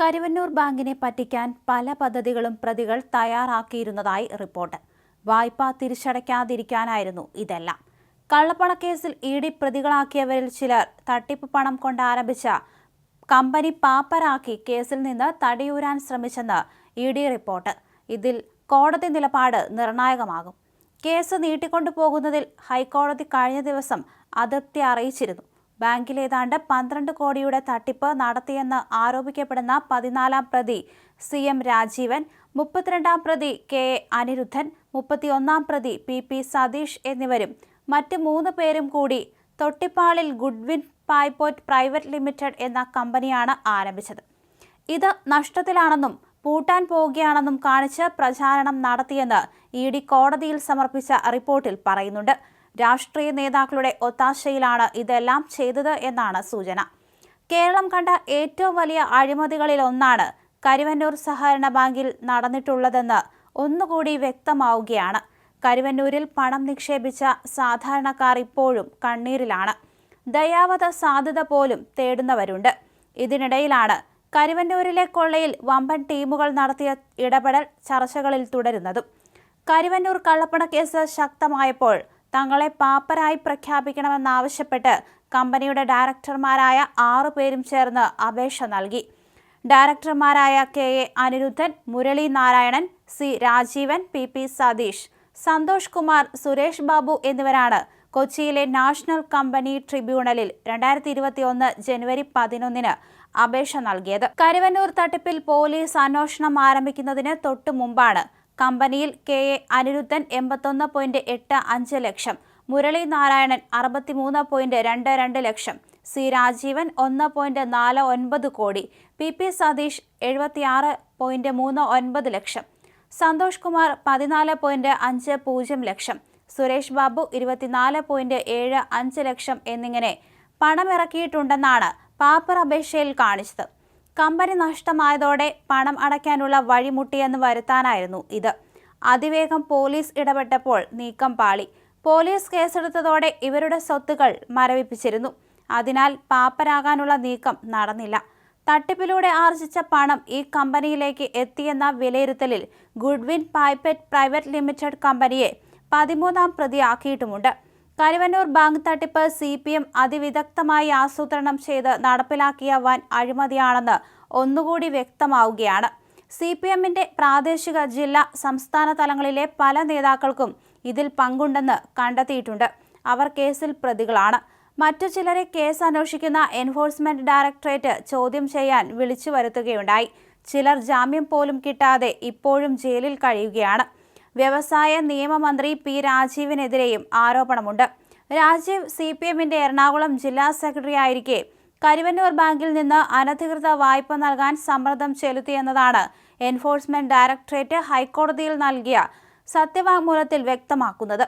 കരുവന്നൂർ ബാങ്കിനെ പറ്റിക്കാൻ പല പദ്ധതികളും പ്രതികൾ തയ്യാറാക്കിയിരുന്നതായി റിപ്പോർട്ട്. വായ്പ തിരിച്ചടയ്ക്കാതിരിക്കാനായിരുന്നു ഇതെല്ലാം. കള്ളപ്പണക്കേസിൽ ഇ ഡി പ്രതികളാക്കിയവരിൽ ചിലർ തട്ടിപ്പ് പണം കൊണ്ട് ആരംഭിച്ച കമ്പനി പാപ്പരാക്കി കേസിൽ നിന്ന് തടിയൂരാൻ ശ്രമിച്ചെന്ന് ഇ ഡി റിപ്പോർട്ട്. ഇതിൽ കോടതി നിലപാട് നിർണായകമാകും. കേസ് നീട്ടിക്കൊണ്ടുപോകുന്നതിൽ ഹൈക്കോടതി കഴിഞ്ഞ ദിവസം അതൃപ്തി അറിയിച്ചിരുന്നു. ബാങ്കിൽ ഏതാണ്ട് പന്ത്രണ്ട് കോടിയുടെ തട്ടിപ്പ് നടത്തിയെന്ന് ആരോപിക്കപ്പെടുന്ന പതിനാലാം പ്രതി സി എം രാജീവൻ മുപ്പത്തിരണ്ടാം പ്രതി കെ അനിരുദ്ധൻ മുപ്പത്തിയൊന്നാം പ്രതി പി പി സതീഷ് എന്നിവരും മറ്റ് മൂന്ന് പേരും കൂടി തൊട്ടിപ്പാളിൽ ഗുഡ്വിൻ പായ്പോറ്റ് പ്രൈവറ്റ് ലിമിറ്റഡ് എന്ന കമ്പനിയാണ് ആരംഭിച്ചത്. ഇത് നഷ്ടത്തിലാണെന്നും പൂട്ടാൻ പോവുകയാണെന്നും കാണിച്ച് പ്രചാരണം നടത്തിയെന്ന് ഇ ഡി കോടതിയിൽ സമർപ്പിച്ച റിപ്പോർട്ടിൽ പറയുന്നുണ്ട്. രാഷ്ട്രീയ നേതാക്കളുടെ ഒത്താശയിലാണ് ഇതെല്ലാം ചെയ്തത് എന്നാണ് സൂചന. കേരളം കണ്ട ഏറ്റവും വലിയ അഴിമതികളിൽ ഒന്നാണ് കരുവന്നൂർ സഹകരണ ബാങ്കിൽ നടന്നിട്ടുള്ളതെന്ന് ഒന്നുകൂടി വ്യക്തമാവുകയാണ്. കരുവന്നൂരിൽ പണം നിക്ഷേപിച്ച സാധാരണക്കാർ ഇപ്പോഴും കണ്ണീരിലാണ്. ദയാവത സാധ്യത പോലും തേടുന്നവരുണ്ട്. ഇതിനിടയിലാണ് കരുവന്നൂരിലെ കൊള്ളയിൽ വമ്പൻ ടീമുകൾ നടത്തിയ ഇടപെടൽ ചർച്ചകളിൽ തുടരുന്നതും. കരുവന്നൂർ കള്ളപ്പണ കേസ് ശക്തമായപ്പോൾ തങ്ങളെ പാപ്പരായി പ്രഖ്യാപിക്കണമെന്നാവശ്യപ്പെട്ട് കമ്പനിയുടെ ഡയറക്ടർമാരായ ആറു പേരും ചേർന്ന് അപേക്ഷ നൽകി. ഡയറക്ടർമാരായ K. A. Anirudhan Murali Narayanan C. Rajeevan P. P. Satheesh Santhosh Kumar Suresh Babu എന്നിവരാണ് കൊച്ചിയിലെ നാഷണൽ കമ്പനി ട്രിബ്യൂണലിൽ രണ്ടായിരത്തി ഇരുപത്തി ഒന്ന് ജനുവരി പതിനൊന്നിന് അപേക്ഷ നൽകിയത്. കരുവന്നൂർ തട്ടിപ്പിൽ പോലീസ് അന്വേഷണം ആരംഭിക്കുന്നതിന് തൊട്ടു മുമ്പാണ് കമ്പനിയിൽ കെ എ അനിരുദ്ധൻ എൺപത്തൊന്ന് പോയിന്റ് എട്ട് അഞ്ച് ലക്ഷം മുരളി നാരായണൻ അറുപത്തിമൂന്ന് പോയിന്റ് രണ്ട് രണ്ട് ലക്ഷം സി രാജീവൻ ഒന്ന് പോയിന്റ് നാല് ഒൻപത് കോടി പി പി സതീഷ് എഴുപത്തിയാറ് പോയിന്റ് മൂന്ന് ഒൻപത് ലക്ഷം സന്തോഷ് കുമാർ പതിനാല് പോയിന്റ് അഞ്ച് പൂജ്യം ലക്ഷം സുരേഷ് ബാബു ഇരുപത്തിനാല് പോയിന്റ് ഏഴ് അഞ്ച് ലക്ഷം എന്നിങ്ങനെ പണമിറക്കിയിട്ടുണ്ടെന്നാണ് പാപ്പർ അപേക്ഷയിൽ കാണിച്ചത്. കമ്പനി നഷ്ടമായതോടെ പണം അടയ്ക്കാനുള്ള വഴിമുട്ടിയെന്ന് വരുത്താനായിരുന്നു ഇത്. അതിവേഗം പോലീസ് ഇടപെട്ടപ്പോൾ നീക്കം പാളി. പോലീസ് കേസെടുത്തതോടെ ഇവരുടെ സ്വത്തുകൾ മരവിപ്പിച്ചിരുന്നു. അതിനാൽ പാപ്പരാകാനുള്ള നീക്കം നടന്നില്ല. തട്ടിപ്പിലൂടെ ആർജിച്ച പണം ഈ കമ്പനിയിലേക്ക് എത്തിയെന്ന വിലയിരുത്തലിൽ ഗുഡ്വിൻ പൈപ്പറ്റ് പ്രൈവറ്റ് ലിമിറ്റഡ് കമ്പനിയെ പതിമൂന്നാം പ്രതിയാക്കിയിട്ടുമുണ്ട്. കരുവന്നൂർ ബാങ്ക് തട്ടിപ്പ് സി പി എം അതിവിദഗ്ധമായി ആസൂത്രണം ചെയ്ത് നടപ്പിലാക്കിയ വൻ അഴിമതിയാണെന്ന് ഒന്നുകൂടി വ്യക്തമാവുകയാണ്. സി പി എമ്മിന്റെ പ്രാദേശിക ജില്ലാ സംസ്ഥാന തലങ്ങളിലെ പല നേതാക്കൾക്കും ഇതിൽ പങ്കുണ്ടെന്ന് കണ്ടെത്തിയിട്ടുണ്ട്. അവർ കേസിൽ പ്രതികളാണ്. മറ്റു ചിലരെ കേസ് അന്വേഷിക്കുന്ന എൻഫോഴ്സ്മെന്റ് ഡയറക്ടറേറ്റ് ചോദ്യം ചെയ്യാൻ വിളിച്ചു വരുത്തുകയുണ്ടായി. ചിലർ ജാമ്യം പോലും കിട്ടാതെ ഇപ്പോഴും ജയിലിൽ കഴിയുകയാണ്. വ്യവസായ നിയമമന്ത്രി പി രാജീവിനെതിരെയും ആരോപണമുണ്ട്. രാജീവ് സി പി എമ്മിന്റെ എറണാകുളം ജില്ലാ സെക്രട്ടറി ആയിരിക്കെ കരുവന്നൂർ ബാങ്കിൽ നിന്ന് അനധികൃത വായ്പ നൽകാൻ സമ്മർദ്ദം ചെലുത്തിയെന്നതാണ് എൻഫോഴ്സ്മെന്റ് ഡയറക്ടറേറ്റ് ഹൈക്കോടതിയിൽ നൽകിയ സത്യവാങ്മൂലത്തിൽ വ്യക്തമാക്കുന്നത്.